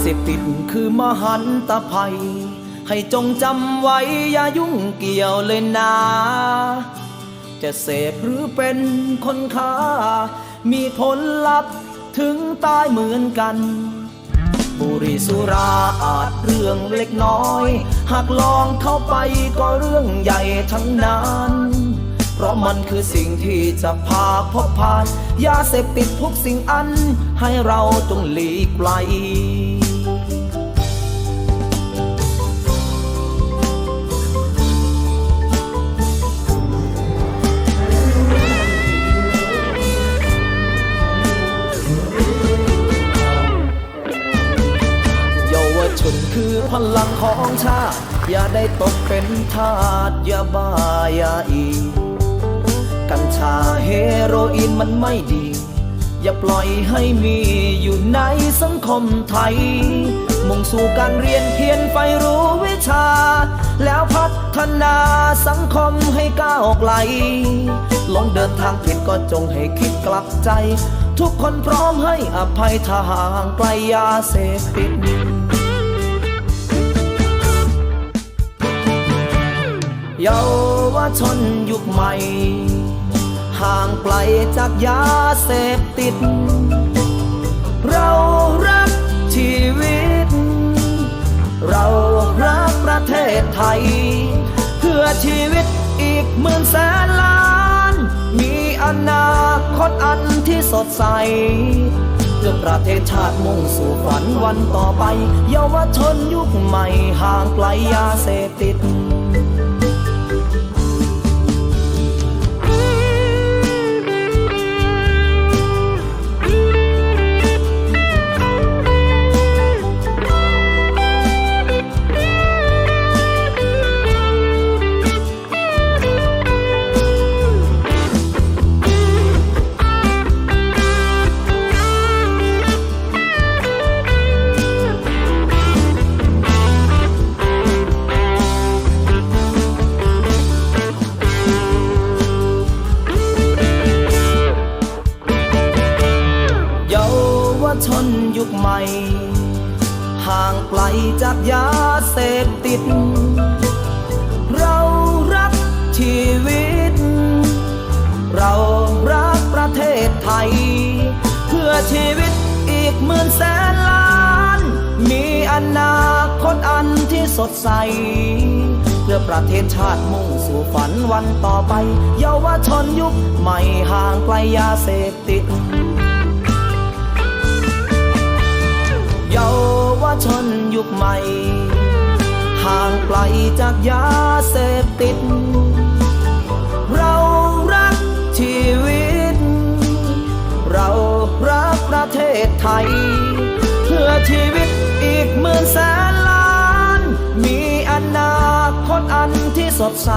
เสพติดคือมหันตภัย ให้จงจำไว้อย่ายุ่งเกี่ยวเลยนะ จะเสพหรือเป็นคนค้า มีผลลัพธ์ถึงตายเหมือนกันบุรีสุราอาจเรื่องเล็กน้อย หากลองเข้าไปก็เรื่องใหญ่ทั้งนั้น เพราะมันคือสิ่งที่จะพาพบผ่านยาเสพติดทุกสิ่งอัน ให้เราจงหลีกไกล คือพลังของชาติ อย่าได้ตกเป็นทาสยาบ้ายาอีกัญชาเฮโรอีนมันไม่ดี อย่าปล่อยให้มีอยู่ในสังคมไทย มุ่งสู่การเรียนเพียรไฟรู้วิชา แล้วพัฒนาสังคมให้ก้าวไกลลงเดินทางผิดก็จงให้คิดกลับใจ ทุกคนพร้อมให้อภัยทาห่างไกลยาเสพติด เยาวชนยุคใหม่ ห่างไกลจากยาเสพติด เรารักชีวิต เรารักประเทศไทย เพื่อชีวิตอีกหมื่นแสนล้าน มีอนาคตอันที่สดใสเพื่อประเทศชาติมุ่งสู่ฝันวันต่อไป เยาวชนยุคใหม่ห่างไกลยาเสพติด ชนยุคใหม่ ห่างไกลจากยาเสพติด เรารักชีวิต เรารักประเทศไทย เพื่อชีวิตอีกหมื่นแสนล้าน มีอนาคตอันที่สดใส เพื่อประเทศชาติมุ่งสู่ฝันวันต่อไป เยาวชนยุคใหม่ห่างไกลยาเสพติด นยุคใหม่ ห่างไกลจากยาเสพติด เรารักชีวิต เรารักประเทศไทย เพื่อชีวิตอีกหมื่นแสนล้าน มีอนาคตอันที่สดใส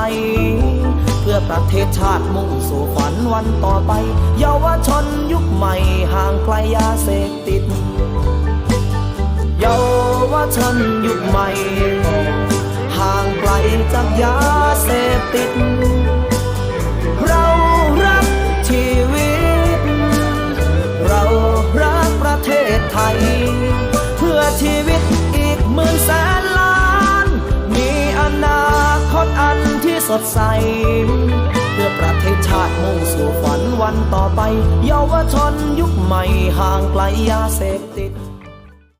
เพื่อประเทศชาติมุ่งสู่ฝันวันต่อไป เยาวชนยุคใหม่ห่างไกลยาเสพติด ยาเสพติด เรารักชีวิต เรารักประเทศไทย เพื่อชีวิตอีกหมื่นแสนล้าน มีอนาคตอันที่สดใส เพื่อประเทศชาติมุ่งสู่ฝันวันต่อไป เยาวชนยุคใหม่ห่างไกลยาเสพติด